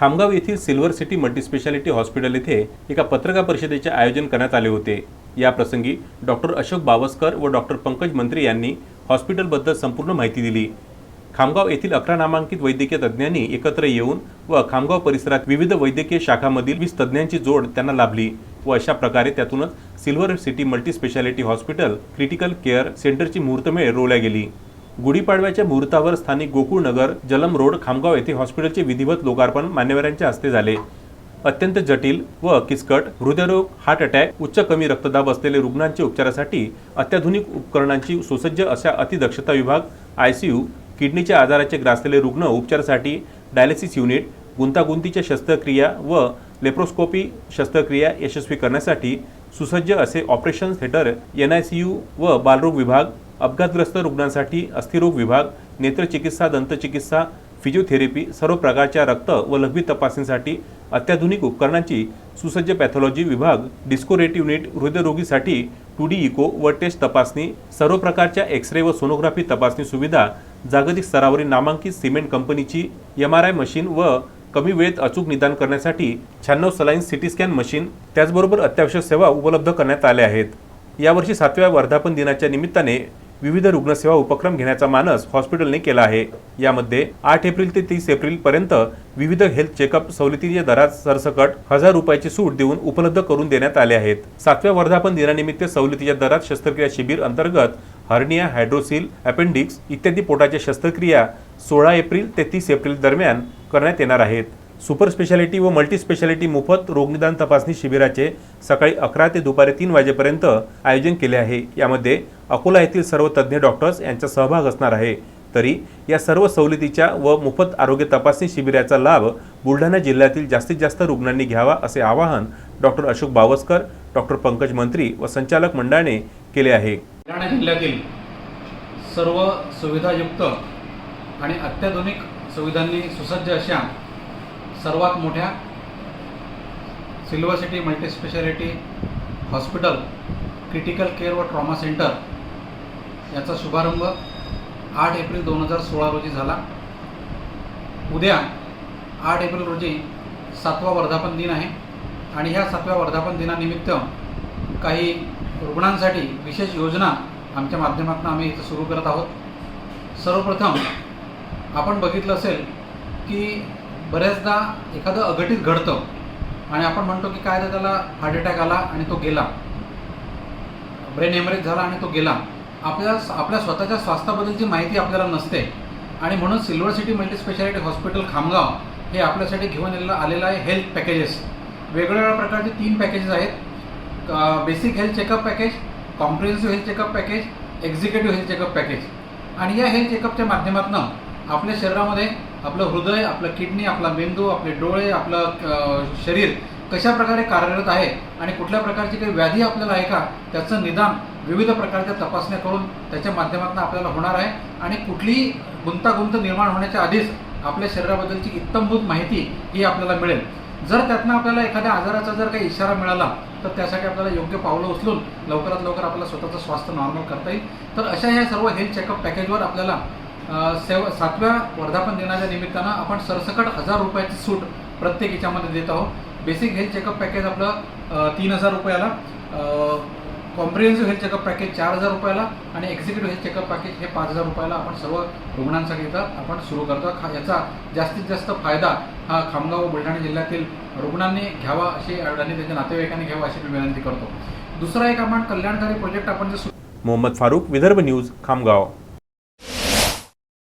खामगाव येथील silver city multispeciality hospital येथे एका पत्रकार परिषदेचे आयोजन करण्यात आले होते. या प्रसंगी डॉक्टर अशोक बावस्कर व डॉक्टर पंकज मंत्री यांनी हॉस्पिटलबद्दल संपूर्ण माहिती दिली. खामगाव येथील अकरा नामांकित वैद्यकीय तज्ज्ञांनी एकत्र येऊन व खामगाव परिसरात विविध वैद्यकीय शाखांमधील वीस तज्ज्ञांची जोड त्यांना लाभली व अशा प्रकारे त्यातूनच silver city multispeciality hospital critical care सेंटरची मुहूर्तमेळ रोवल्या गेली. गुढीपाडव्याच्या मुहूर्तावर स्थानिक गोकुळनगर जलम रोड खामगाव येथे हॉस्पिटलचे विधिवत लोकार्पण मान्यवरांच्या हस्ते झाले. अत्यंत जटिल व किचकट हृदयरोग हार्ट अटॅक उच्च कमी रक्तदाब असलेले रुग्णांचे उपचारासाठी अत्याधुनिक उपकरणांची सुसज्ज अशा अतिदक्षता विभाग आय सी यू किडनीच्या आजाराचे ग्रासलेले रुग्ण उपचारासाठी डायलिसिस युनिट गुंतागुंतीच्या शस्त्रक्रिया व लेप्रोस्कोपी शस्त्रक्रिया यशस्वी करण्यासाठी सुसज्ज असे operation theatre N I C U व बालरोग विभाग अपघातग्रस्त रुग्णांसाठी अस्थिरोग विभाग नेत्रचिकित्सा दंतचिकित्सा फिजिओथेरपी सर्व प्रकारच्या रक्त व लघवी तपासणीसाठी अत्याधुनिक उपकरणांची सुसज्ज पॅथॉलॉजी विभाग डिस्कोरेट युनिट हृदयरोगीसाठी टू डी इको व टेस्ट तपासणी सर्व प्रकारच्या एक्सरे व सोनोग्राफी तपासणी सुविधा जागतिक स्तरावरील नामांकित सिमेंट कंपनीची एम आर आय मशीन व कमी वेळेत अचूक निदान करण्यासाठी शहाण्णव सलाईन सिटी स्कॅन मशीन त्याचबरोबर अत्यावश्यक सेवा उपलब्ध करण्यात आल्या आहेत. यावर्षी सातव्या वर्धापन दिनाच्या निमित्ताने विविध रुग्णसेवा उपक्रम घेण्याचा मानस हॉस्पिटलने केला आहे. यामध्ये आठ एप्रिल ते तीस एप्रिल पर्यंत विविध हेल्थ चेकअप सवलतीच्या दरात सरसकट हजार रुपयाची सूट देऊन उपलब्ध करून देण्यात आले आहेत. सातव्या वर्धापन दिनानिमित्त सवलतीच्या दरात शस्त्रक्रिया शिबिर अंतर्गत हर्निया हायड्रोसिल अपेंडिक्स इत्यादी पोटाच्या शस्त्रक्रिया सोळा एप्रिल ते तीस एप्रिल दरम्यान करण्यात येणार आहेत. सुपर स्पेशालिटी व मल्टी स्पेशालिटी मोफत रोगनिदान तपासणी शिबिराचे सकाळी अकरा ते दुपारी तीन वाजेपर्यंत आयोजन केले आहे. यामध्ये अकोला येथील सर्व तज्ज्ञ डॉक्टर्स यांचा सहभाग असणार आहे. तरी या सर्व सवलतीच्या व मोफत आरोग्य तपासणी शिबिराचा लाभ बुलढाणा जिल्ह्यातील जास्तीत जास्त रुग्णांनी घ्यावा असे आवाहन डॉक्टर अशोक बावस्कर डॉक्टर पंकज मंत्री व संचालक मंडळाने केले आहे. बुलढाणा जिल्ह्यातील सर्व सुविधायुक्त आणि अत्याधुनिक सुविधांनी सुसज्ज अशा सर्वात मोठ्या silver city multispeciality hospital critical care व ट्रॉमा सेंटर याचा शुभारंभ आठ एप्रिल दोन हजार सोळा रोजी झाला. उद्या आठ एप्रिल रोजी सातवा वर्धापन दिन आहे आणि ह्या सातव्या वर्धापन दिनानिमित्त काही रुग्णांसाठी विशेष योजना आमच्या माध्यमातून आम्ही इथं सुरू करत आहोत. सर्वप्रथम आपण बघितलं असेल की बऱ्याचदा एखादं अघटित घडतं आणि आपण म्हणतो की काय तर त्याला हार्ट अटॅक आला आणि तो गेला. ब्रेन हेमरेज झाला आणि तो गेला. आपल्या आपल्या स्वतःच्या स्वास्थ्याबद्दलची माहिती आपल्याला नसते आणि म्हणून silver city multispeciality hospital Khamgaon हे आपल्यासाठी घेऊन आलेलं आलेलं आहे हेल्थ पॅकेजेस वेगवेगळ्या प्रकारचे तीन पॅकेजेस आहेत. Basic health checkup package comprehensive health checkup package executive health checkup package आणि या हेल्थ चेकअपच्या माध्यमातून आपल्या शरीरामध्ये आपलं हृदय आपलं किडनी आपला मेंदू आपले डोळे आपलं शरीर कशा प्रकारे कार्यरत आहे आणि कुठल्या प्रकारची काही व्याधी आपल्याला आहे का त्याचं निदान विविध प्रकारच्या तपासण्या करून त्याच्या माध्यमातून आपल्याला होणार आहे. आणि कुठलीही गुंतागुंत निर्माण होण्याच्या आधीच आपल्या शरीराबद्दलची इत्तमभूत माहिती ही आपल्याला मिळेल. जर त्यातनं आपल्याला एखाद्या आजाराचा जर काही इशारा मिळाला तर त्यासाठी आपल्याला योग्य पावलं उचलून लवकरात लवकर आपलं स्वतःचं स्वास्थ्य नॉर्मल करता येईल. तर अशा ह्या सर्व हेल्थ चेकअप पॅकेजवर आपल्याला सेव सातव्या वर्धापन दिनाच्या निमित्तानं आपण सरसकट हजार रुपयाची सूट प्रत्येक याच्यामध्ये देत आहोत. बेसिक हेल्थ चेकअप पॅकेज आपलं तीन हजार रुपयाला कॉम्प्रिहेन्सिव्ह हेल्थ चेकअप पॅकेज चार हजार रुपयाला आणि एक्झिक्युटिव्ह हेल्थ चेकअप पॅकेज हे पाच हजार रुपयाला आपण सर्व रुग्णांसाठी आपण सुरू करतो. खा याचा जास्तीत जास्त फायदा हा खामगाव व बुलढाणा जिल्ह्यातील रुग्णांनी घ्यावा अशी आणि त्यांच्या नातेवाईकांनी घ्यावा अशी मी विनंती करतो. दुसरा एक आपण कल्याणकारी प्रोजेक्ट आपण जे मोहम्मद फारूक विदर्भ न्यूज खामगाव.